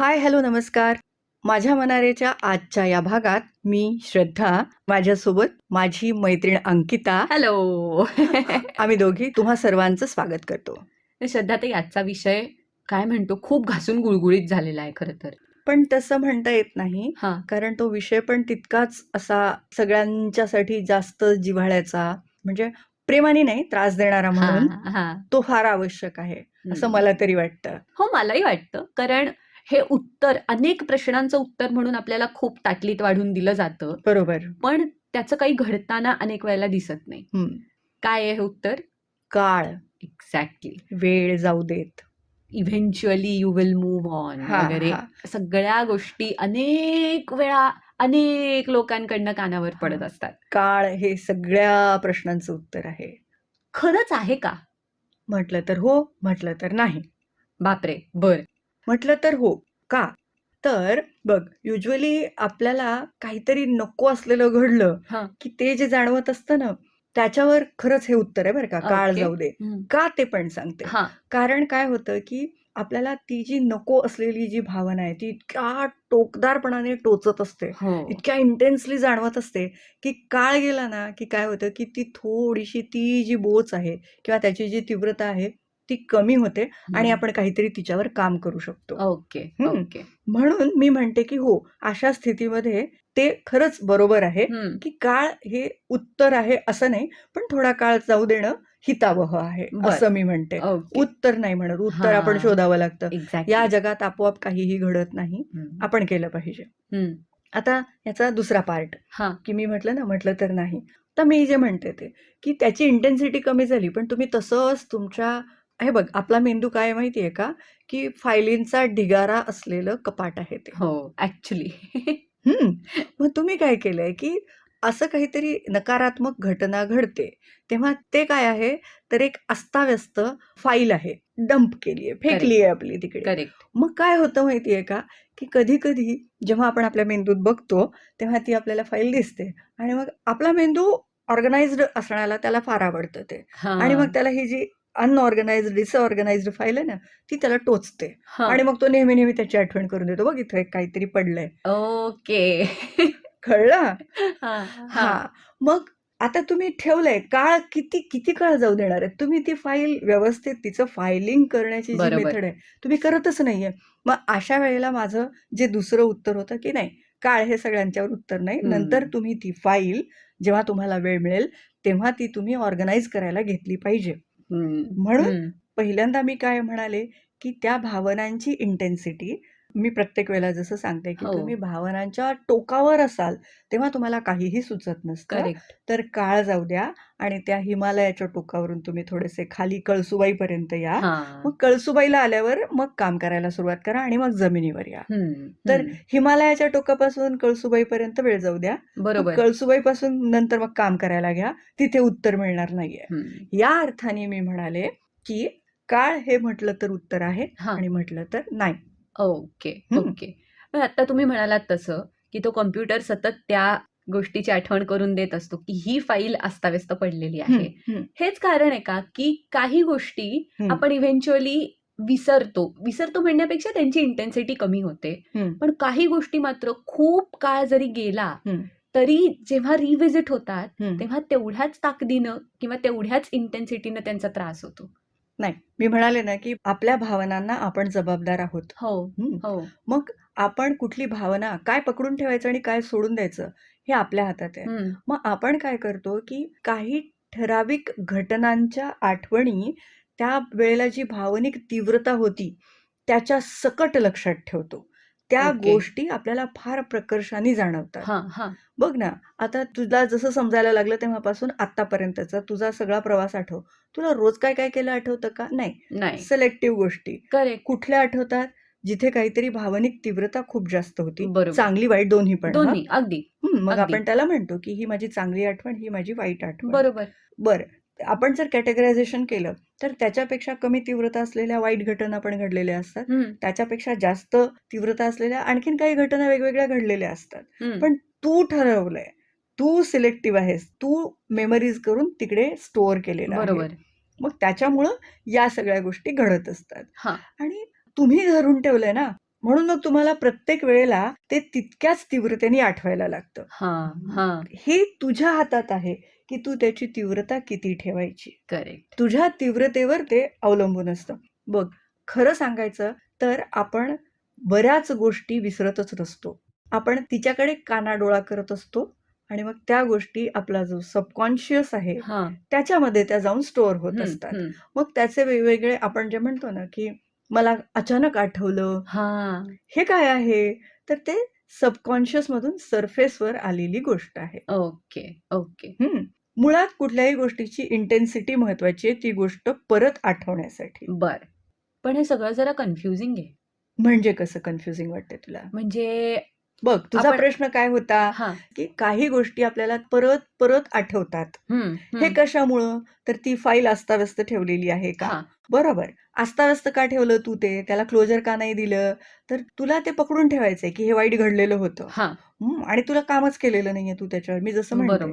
Hi hello नमस्कार. माझ्या मनारेच्या आजच्या या भागात मी श्रद्धा माझ्यासोबत माझी मैत्रीण अंकिता. हॅलो आम्ही दोघी तुम्हा सर्वांचं स्वागत करतो. श्रद्धा ते आजचा विषय काय म्हणतो? खूप घासून गुळगुळीत झालेला आहे खरं तर. पण तसं म्हणता येत नाही. हा. कारण तो विषय पण तितकाच असा सगळ्यांच्यासाठी जास्त जिव्हाळ्याचा म्हणजे प्रेमाने नाही त्रास देणारा म्हणून हा, हा. तो फार आवश्यक आहे असं. मला तरी वाटतं. हो मलाही वाटतं. कारण हे उत्तर अनेक प्रश्नांचं उत्तर म्हणून आपल्याला खूप ताटलीत वाढून दिलं जातं. बरोबर. पण त्याचं काही घडताना अनेक वेळेला दिसत नाही. काय आहे हे उत्तर? काळ. एक्झॅक्टली वेळ जाऊ देत. Eventually you will move on वगैरे. सगळ्या गोष्टी अनेक वेळा अनेक लोकांकडनं कानावर पडत. असतात. काळ हे सगळ्या प्रश्नांचं उत्तर आहे. खरंच आहे का? म्हटलं तर हो म्हटलं तर नाही. बापरे बर. म्हटलं तर हो. का तर बघ युजली आपल्याला काहीतरी नको असलेलं घडलं. की ते जे जाणवत असतं ना त्याच्यावर खरंच हे उत्तर आहे बरं का काळ. जाऊ दे. का ते पण सांगते कारण काय होतं की आपल्याला ती जी नको असलेली जी भावना आहे ती इतक्या टोकदारपणाने टोचत असते हो इतक्या इंटेन्सली जाणवत असते की काळ गेला ना की काय होतं की ती थोडीशी ती जी बोच आहे किंवा त्याची जी तीव्रता आहे ती कमी होते आणि आपण काहीतरी तिच्यावर काम करू शकतो. ओके. ओके. म्हणून मी म्हणते की हो अशा स्थितीमध्ये ते खरंच बरोबर आहे. की काळ हे उत्तर आहे असं नाही पण थोडा काळ जाऊ देणं हितावह आहे. असं मी म्हणते. उत्तर नाही म्हणत उत्तर आपण. शोधावं लागतं. या जगात आपोआप काहीही घडत नाही आपण केलं पाहिजे. आता याचा दुसरा पार्ट की मी म्हटलं ना म्हटलं तर नाही. तर मी जे म्हणते ते की त्याची इंटेन्सिटी कमी झाली पण तुम्ही तसंच तुमच्या हे बघ आपला मेंदू काय आहे माहिती आहे का? की फायलींचा ढिगारा असलेलं कपाट आहे ते. हो ऍक्च्युली हम्म. मग तुम्ही काय केलंय की असं काहीतरी नकारात्मक घटना घडते तेव्हा ते काय आहे? तर एक अस्ताव्यस्त फाईल आहे डंप केली आहे फेकली आहे आपली तिकडे. करेक्ट मग काय होतं माहिती आहे का? की कधी कधी जेव्हा आपण आपल्या मेंदूत बघतो तेव्हा ती आपल्याला फाईल दिसते आणि मग आपला मेंदू ऑर्गनाइज्ड असण्याला त्याला फार आवडतं ते. आणि मग त्याला ही जी अनऑर्गनाइज्ड डिसऑर्गनाइज्ड फाईल आहे ना ती त्याला टोचते. आणि मग तो नेहमी नेहमी त्याची आठवण करून देतो. बघ इथं काहीतरी पडलंय. ओके. कळलं? हा हा. मग आता तुम्ही ठेवलंय काळ किती किती काळ जाऊ देणार आहे तुम्ही ती फाईल व्यवस्थित तिचं फायलिंग करण्याची जी बरोबर. मेथड आहे तुम्ही करतच नाहीये. मग अशा वेळेला माझं जे दुसरं उत्तर होतं की नाही काळ हे सगळ्यांच्यावर उत्तर नाही. हम्म. नंतर तुम्ही ती फाईल जेव्हा तुम्हाला वेळ मिळेल तेव्हा ती तुम्ही ऑर्गनाईज करायला घेतली पाहिजे. म्हणून पहिल्यांदा मी काय म्हणाले की त्या भावनांची इंटेन्सिटी मी प्रत्येक वेळेला जसं सांगते की हो. तुम्ही भावनांच्या टोकावर असाल तेव्हा तुम्हाला काहीही सुचत नसतं. करेक्ट. तर काळ जाऊ द्या आणि त्या हिमालयाच्या टोकावरून तुम्ही थोडेसे खाली कळसुबाईपर्यंत या. मग कळसुबाईला आल्यावर मग काम करायला सुरुवात करा आणि मग जमिनीवर या. तर हिमालयाच्या टोकापासून कळसुबाईपर्यंत वेळ जाऊ द्या. बरोबर. कळसुबाईपासून नंतर मग काम करायला घ्या. तिथे उत्तर मिळणार नाहीये. हम्म. या अर्थाने मी म्हणाले की काळ हे म्हटलं तर उत्तर आहे हा. आणि म्हटलं तर नाही. ओके. ओके. आता तुम्ही म्हणालात तसं की तो कॉम्प्युटर सतत त्या गोष्टीची आठवण करून देत असतो की ही फाईल अस्ताव्यस्त पडलेली आहे. हेच कारण आहे का की काही गोष्टी आपण इव्हेंच्युअली विसरतो. विसरतो म्हणण्यापेक्षा त्यांची इंटेन्सिटी कमी होते. पण काही गोष्टी मात्र खूप काळ जरी गेला. तरी जेव्हा रिव्हिजिट होतात. तेव्हा तेवढ्याच ताकदीनं किंवा तेवढ्याच इंटेन्सिटीनं त्यांचा त्रास होतो. नाही मी म्हणाले ना की आपल्या भावनांना आपण जबाबदार आहोत हो. हो मग आपण कुठली भावना काय पकडून ठेवायचं आणि काय सोडून द्यायचं हे आपल्या हातात आहे. मग आपण काय करतो की काही ठराविक घटनांच्या आठवणी त्या वेळेला जी भावनिक तीव्रता होती त्याच्या सकट लक्षात ठेवतो त्या. गोष्टी आपल्याला फार प्रकर्षाने जाणवतात. हा हा. बघ ना आता तुला जसं समजायला लागलं तेव्हापासून आतापर्यंतचा तुझा सगळा प्रवास आठव. तुला रोज काय काय केलं आठवतं का? नाही. नाही. सिलेक्टिव्ह गोष्टी. कुठल्या आठवतात? जिथे काहीतरी भावनिक तीव्रता खूप जास्त होती. चांगली वाईट दोन्ही पण? दोन्ही. अगदी. मग. आपण त्याला म्हणतो की ही माझी चांगली आठवण ही माझी वाईट आठवण. बरोबर. बरं. आपण जर कॅटेगरायझेशन केलं तर त्याच्यापेक्षा कमी तीव्रता असलेल्या वाईट घटना पण घडलेल्या असतात. त्याच्यापेक्षा जास्त तीव्रता असलेल्या आणखीन काही घटना वेगवेगळ्या घडलेल्या असतात. पण तू ठरवलंय. तू सिलेक्टिव्ह आहेस. तू मेमरीज करून तिकडे स्टोअर केलेलं आहे. बरोबर. मग त्याच्यामुळं या सगळ्या गोष्टी घडत असतात. आणि तुम्ही धरून ठेवलंय ना म्हणून मग तुम्हाला प्रत्येक वेळेला ते तितक्याच तीव्रतेने आठवायला लागतं. हे तुझ्या हातात आहे. की तू त्याची तीव्रता किती ठेवायची? करेक्ट तुझ्या तीव्रतेवर ते अवलंबून असतं. बघ खरं सांगायचं तर आपण बऱ्याच गोष्टी विसरतच नसतो. आपण तिच्याकडे कानाडोळा करत असतो आणि मग त्या गोष्टी आपला जो सबकॉन्शियस आहे हा. त्याच्यामध्ये त्या जाऊन स्टोअर होत असतात. मग त्याचे वेगवेगळे आपण जे म्हणतो ना की मला अचानक आठवलं. हा. काय आहे? तर ते सबकॉन्शियस मधून सरफेसवर आलेली गोष्ट आहे. Okay okay. मुळात कुठल्याही गोष्टीची इंटेन्सिटी महत्वाची आहे ती गोष्ट परत आठवण्यासाठी. बर. पण हे सगळं जरा कन्फ्युजिंग आहे. म्हणजे कसं कन्फ्युजिंग वाटते तुला? म्हणजे बघ तुझा प्रश्न काय होता? की काही गोष्टी आपल्याला परत परत आठवतात. हे. कशामुळं? तर ती फाईल अस्ताव्यस्त ठेवलेली आहे का? बरोबर. अस्ताव्यस्त का ठेवलं तू ते? त्याला क्लोजर का नाही दिलं? तर तुला ते पकडून ठेवायचंय की हे वाईट घडलेलं होतं. हा. आणि तुला कामच केलेलं नाहीये तू त्याच्यावर. मी जसं म्हणते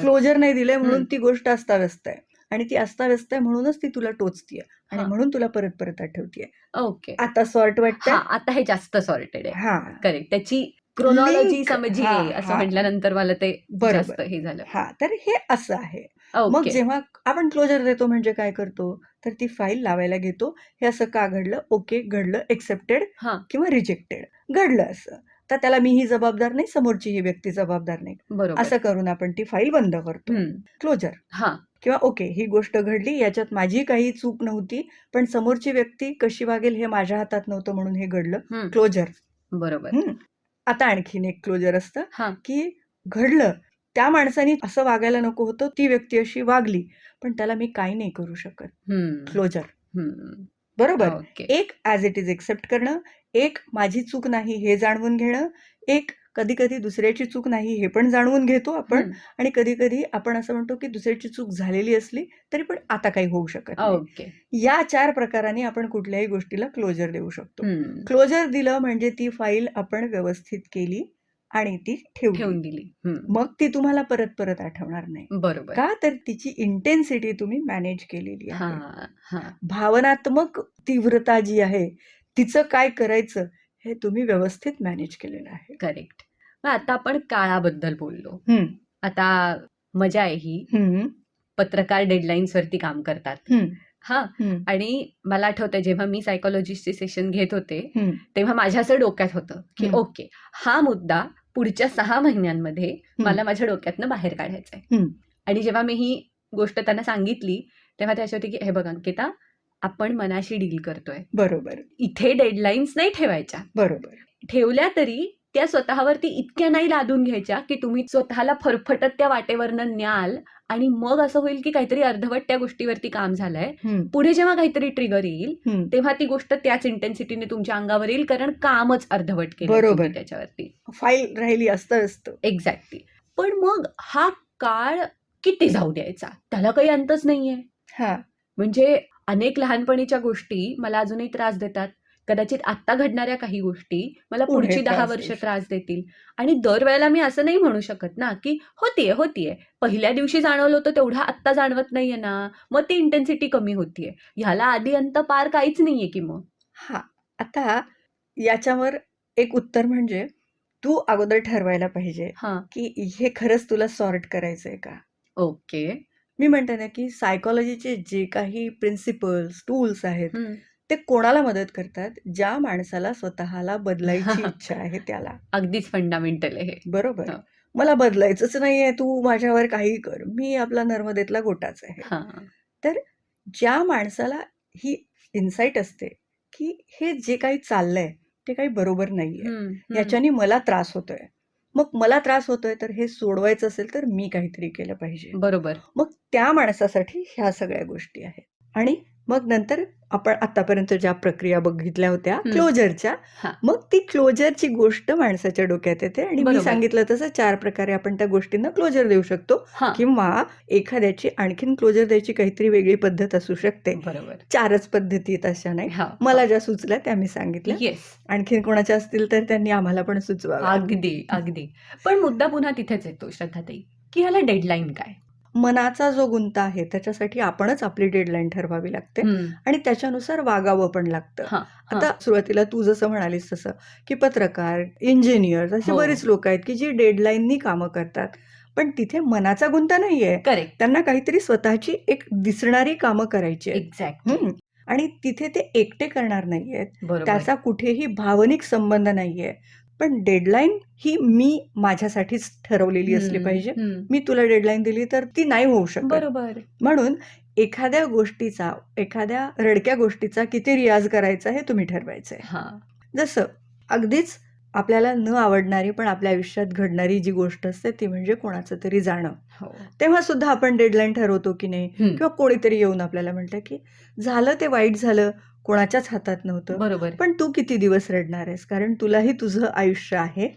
क्लोजर नाही दिलंय म्हणून. ती गोष्ट अस्ताव्यस्त आहे. आणि ती अस्ताव्यस्त आहे म्हणूनच ती तुला टोचतीये. आणि. म्हणून तुला परत परत आठवतीये. ओके. आता सॉर्ट वाटतंय. आता हे जास्त सॉर्टेड आहे. हा. करेक्ट त्याची क्रोनॉलॉजी हा, असं. म्हटल्यानंतर मला ते. जास्त हे झालं. हा तर हे असं आहे. मग जेव्हा आपण क्लोजर देतो म्हणजे काय करतो? तर ती फाईल लावायला घेतो. हे असं का घडलं? ओके घडलं एक्सेप्टेड किंवा रिजेक्टेड घडलं असं. तर त्याला मी ही जबाबदार नाही समोरची ही व्यक्ती जबाबदार नाही. असं करून आपण ती फाईल बंद करतो. क्लोजर हा. किंवा ओके ही गोष्ट घडली याच्यात माझी काही चूक नव्हती पण समोरची व्यक्ती कशी वागेल हे माझ्या हातात नव्हतं म्हणून हे घडलं. क्लोजर बरोबर. आता आणखीन एक क्लोजर असतं की घडलं त्या माणसाने असं वागायला नको होतं ती व्यक्ती अशी वागली पण त्याला मी काही नाही करू शकत. क्लोजर बरोबर? एक ॲज इट इज एक्सेप्ट करणं एक माझी चूक नाही हे जाणवून घेणं एक कधी कधी दुसऱ्याची चूक नाही हे पण जाणवून घेतो आपण आणि कधी कधी आपण असं म्हणतो की दुसऱ्याची चूक झालेली असली तरी पण आता काही होऊ शकत या चार प्रकारांनी आपण कुठल्याही गोष्टीला क्लोजर देऊ शकतो. क्लोजर दिलं म्हणजे ती फाईल आपण व्यवस्थित केली आणि ती ठेवून दिली. मग ती तुम्हाला परत परत आठवणार नाही. बरोबर. का तर तिची इंटेन्सिटी तुम्ही मॅनेज केलेली आहे. हा भावनात्मक तीव्रता जी आहे तिचं काय करायचं हे तुम्ही व्यवस्थित मॅनेज केलेलं आहे. करेक्ट मग आता आपण काळाबद्दल बोललो. आता मजा आहे ही. पत्रकार डेडलाईन्स वरती काम करतात. हा. आणि मला आठवतंय जेव्हा मी सायकोलॉजिस्टचे सेशन घेत होते तेव्हा माझ्या असं डोक्यात होतं की. ओके हा मुद्दा पुढच्या सहा महिन्यांमध्ये मला माझ्या डोक्यातनं बाहेर काढायचा आहे. आणि जेव्हा मी ही गोष्ट त्यांना सांगितली तेव्हा ते असे होते की हे बघा अंकिता आपण मनाशी डील करतोय. बरोबर. इथे डेडलाईन्स नाही ठेवायच्या. बरोबर. ठेवल्या तरी त्या स्वतःवरती इतक्या नाही लादून घ्यायच्या की तुम्ही स्वतःला फरफटत त्या वाटेवरनं न्याल आणि मग असं होईल की काहीतरी अर्धवट त्या गोष्टीवरती काम झालंय. पुढे जेव्हा काहीतरी ट्रिगर येईल. तेव्हा ती गोष्ट त्याच इंटेन्सिटीने तुमच्या अंगावर येईल कारण कामच अर्धवट केलं बरोबर. त्याच्यावरती. फाईल राहिली असतं असतं. एक्झॅक्टली पण मग हा काळ किती जाऊ द्यायचा? त्याला काही अंतच नाहीये. म्हणजे अनेक लहानपणीच्या गोष्टी मला अजूनही त्रास देतात. कदाचित आत्ता घडणाऱ्या काही गोष्टी मला पुढे पुढची दहा वर्ष त्रास देतील. आणि दरवेळेला मी असं नाही म्हणू शकत ना की होतीये होतीये. पहिल्या दिवशी जाणवलं होतं तेवढा आत्ता जाणवत नाहीये ना. मग ती इंटेन्सिटी कमी होतीये. ह्याला आधी अंत पार काहीच नाहीये की मग? हा. आता याच्यावर एक उत्तर म्हणजे तू अगोदर ठरवायला पाहिजे हा. की हे खरंच तुला सॉर्ट करायचंय का? ओके. मी म्हणते ना की सायकोलॉजीचे जे काही प्रिन्सिपल्स टूल्स आहेत. ते कोणाला मदत करतात? ज्या माणसाला स्वतःला बदलायची इच्छा आहे त्याला. अगदीच फंडामेंटल आहे हे. बरोबर. हा. मला बदलायचंच नाहीये तू माझ्यावर काही कर. मी आपला नर्मदेतला गोटाच आहे. हा. ज्या माणसाला ही इन्साइट असते की हे जे काही चाललंय ते काही बरोबर नाहीये. हम्म, हम्म. याच्याने मला त्रास होतोय. मग मला त्रास होतोय तर हे सोडवायचं असेल तर मी काहीतरी केलं पाहिजे. बरोबर. मग त्या माणसासाठी ह्या सगळ्या गोष्टी आहेत. आणि मग नंतर आपण आतापर्यंत ज्या प्रक्रिया बघितल्या होत्या. क्लोजरच्या. मग ती क्लोजरची गोष्ट माणसाच्या डोक्यात येते आणि मी. सांगितलं तसं चार प्रकारे आपण त्या गोष्टींना क्लोजर देऊ शकतो किंवा एखाद्याची आणखीन क्लोजर द्यायची काहीतरी वेगळी पद्धत असू शकते. बरोबर. चारच पद्धती अशा नाही. मला ज्या सुचल्या त्या मी सांगितल्या. आणखीन कोणाच्या असतील तर त्यांनी आम्हाला पण सुचवा अगदी अगदी. पण मुद्दा पुन्हा तिथेच येतो श्रद्धाताई की ह्याला डेडलाईन काय? मनाचा जो गुंता आहे त्याच्यासाठी आपणच आपली डेडलाईन ठरवावी लागते. आणि त्याच्यानुसार वागावं पण लागतं. आता सुरुवातीला तू जसं म्हणालीस तसं की पत्रकार इंजिनियर असे हो. बरीच लोक आहेत की जी डेडलाईननी कामं करतात. पण तिथे मनाचा गुंता नाहीये करेक्ट. त्यांना काहीतरी स्वतःची एक दिसणारी कामं करायची एक्झॅक्ट. आणि तिथे ते एकटे करणार नाहीयेत. त्याचा कुठेही भावनिक संबंध नाहीये. पण डेडलाईन ही मी माझ्यासाठीच ठरवलेली असली पाहिजे. मी तुला डेडलाईन दिली तर ती नाही होऊ शकत. बरोबर. म्हणून एखाद्या गोष्टीचा एखाद्या रडक्या गोष्टीचा किती रियाज करायचा हे तुम्ही ठरवायचंय. हा. जसं अगदीच आपल्याला न आवडणारी पण आपल्या आयुष्यात घडणारी जी गोष्ट असते ती म्हणजे कोणाचं तरी जाणं. हो. तेव्हा सुद्धा आपण डेडलाईन ठरवतो की नाही. किंवा कोणीतरी येऊन आपल्याला म्हटलं की झालं ते वाईट झालं कोणाच्याच हातात नव्हतं. बरोबर. पण तू किती दिवस रडणार आहेस? कारण तुलाही तुझं आयुष्य आहे.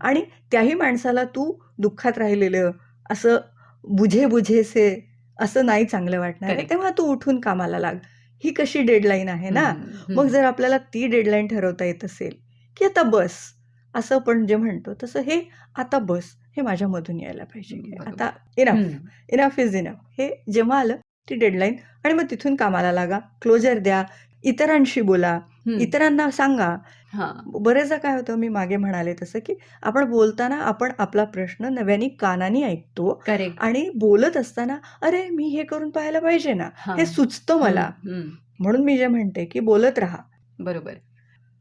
आणि त्याही माणसाला तू दुःखात राहिलेलं असं बुझे बुझेसे असं नाही चांगलं वाटणार. तेव्हा तू उठून कामाला लाग. ही कशी डेडलाईन आहे ना? मग जर आपल्याला ती डेडलाईन ठरवता येत असेल की आता बस असं आपण जे म्हणतो तसं हे आता बस हे माझ्यामधून यायला पाहिजे. आता इनफ. इनफ इज इनफ हे जेव्हा आलं ती डेडलाईन आणि मग तिथून कामाला लागा. क्लोजर द्या. इतरांशी बोला. हम्म. इतरांना सांगा. हा. बरेचदा काय होतं मी मागे म्हणाले तसं की आपण बोलताना आपण आपला प्रश्न नव्याने कानाने ऐकतो करेक्ट आणि बोलत असताना अरे मी हे करून पाहायला पाहिजे ना? हा. हे सुचतं मला. हम्म, हम्म. म्हणून मी जे म्हणते की बोलत राहा. बरोबर.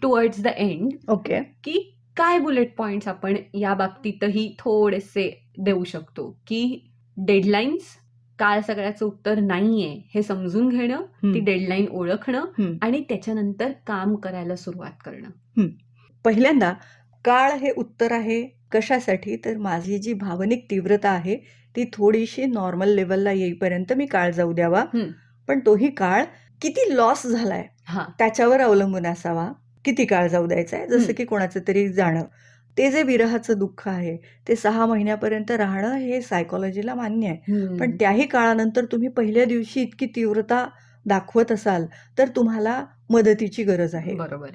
Towards the end okay. की काय बुलेट पॉइंट्स आपण या बाबतीतही थोडेसे देऊ शकतो? की डेडलाईन्स काळ सगळ्याचं उत्तर नाहीये हे समजून घेणं ती डेडलाईन ओळखणं. आणि त्याच्यानंतर काम करायला सुरुवात करणं. पहिल्यांदा काळ हे उत्तर आहे कशासाठी? तर माझी जी भावनिक तीव्रता आहे ती थोडीशी नॉर्मल लेवलला येईपर्यंत मी काळ जाऊ द्यावा. पण तोही काळ किती लॉस झालाय हा. त्याच्यावर अवलंबून असावा. किती काळ जाऊ द्यायचा आहे जसं. की कोणाचं तरी जाणं. ते जे विरहाचं दुःख आहे ते सहा महिन्यापर्यंत राहणं हे सायकोलॉजीला मान्य आहे. पण त्याही काळानंतर तुम्ही पहिल्या दिवशी इतकी तीव्रता दाखवत असाल तर तुम्हाला मदतीची गरज आहे बरोबर.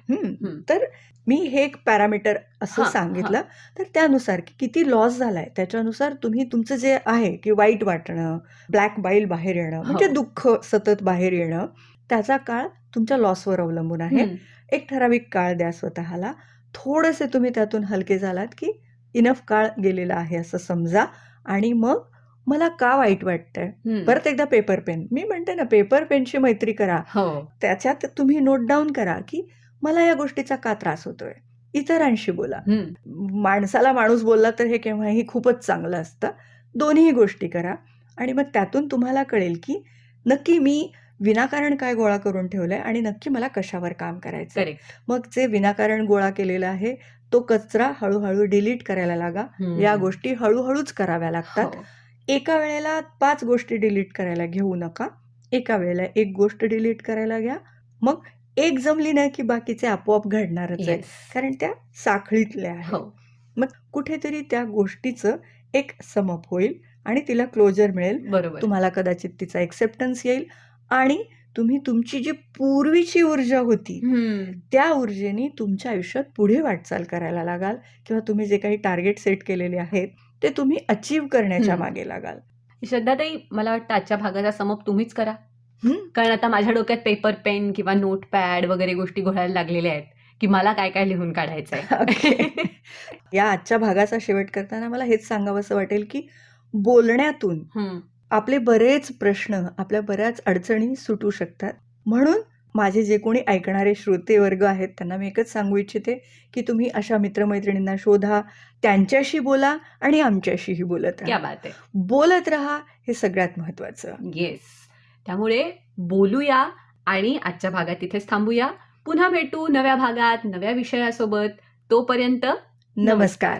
तर मी हे एक पॅरामीटर असं सांगितलं तर त्यानुसार की किती लॉस झालाय त्याच्यानुसार तुम्ही तुमचं जे आहे की वाईट वाटणं ब्लॅक बाईल बाहेर येणं म्हणजे हो. दुःख सतत बाहेर येणं त्याचा काळ तुमच्या लॉसवर अवलंबून आहे. एक ठराविक काळ द्या स्वतःला थोडेसे तुम्ही त्यातून हलके झालात की इनफ काळ गेलेला आहे असं समजा. आणि मग मला का वाईट वाटतंय. परत एकदा पेपर पेन मी म्हणते ना पेपर पेनची मैत्री करा. हो. त्याच्यात तुम्ही नोट डाऊन करा की मला या गोष्टीचा का त्रास होतोय? इतरांशी बोला. माणसाला माणूस बोलला तर हे केव्हाही खूपच चांगलं असतं. दोन्ही गोष्टी करा. आणि मग त्यातून तुम्हाला कळेल की नक्की मी विनाकारण काय गोळा करून ठेवलंय आणि नक्की मला कशावर काम करायचं मग जे विनाकारण गोळा केलेला आहे तो कचरा हळूहळू डिलीट करायला लागा. या गोष्टी हळूहळूच कराव्या लागतात. हो. एका वेळेला पाच गोष्टी डिलीट करायला घेऊ नका. एका वेळेला एक गोष्ट डिलीट करायला घ्या. मग एक जमली नाही की बाकीचे आपोआप घडणारच आहे. कारण त्या साखळीतल्या आहेत. हो. मग कुठेतरी त्या गोष्टीचं एक समप होईल आणि तिला क्लोजर मिळेल. तुम्हाला कदाचित तिचा एक्सेप्टन्स येईल. आणि तुम्ही तुमची जी पूर्वीची ऊर्जा होती. त्या ऊर्जेने तुमच्या आयुष्यात पुढे वाटचाल करायला लागाल किंवा तुम्ही जे काही टार्गेट सेट केलेले आहेत ते तुम्ही अचीव करण्याच्या. मागे लागाल श्रद्धाताई मला वाटतं आजच्या भागाचा समप तुम्हीच करा? कारण आता माझ्या डोक्यात पेपर पेन किंवा नोट पॅड वगैरे गोष्टी घोळायला लागलेल्या आहेत की मला काय काय लिहून काढायचंय Okay. या आजच्या भागाचा शेवट करताना मला हेच सांगावंसं वाटेल की बोलण्यातून. आपले बरेच प्रश्न आपल्या बऱ्याच अडचणी सुटू शकतात. म्हणून माझे जे कोणी ऐकणारे श्रोते वर्ग आहेत त्यांना मी एकच सांगू इच्छिते की तुम्ही अशा मित्रमैत्रिणींना शोधा त्यांच्याशी बोला आणि आमच्याशीही बोलत क्या राहा बात आहे. बोलत राहा हे सगळ्यात महत्वाचं येस त्यामुळे बोलूया आणि आजच्या भागात तिथेच थांबूया. पुन्हा भेटू नव्या भागात नव्या विषयासोबत. तोपर्यंत नमस्कार.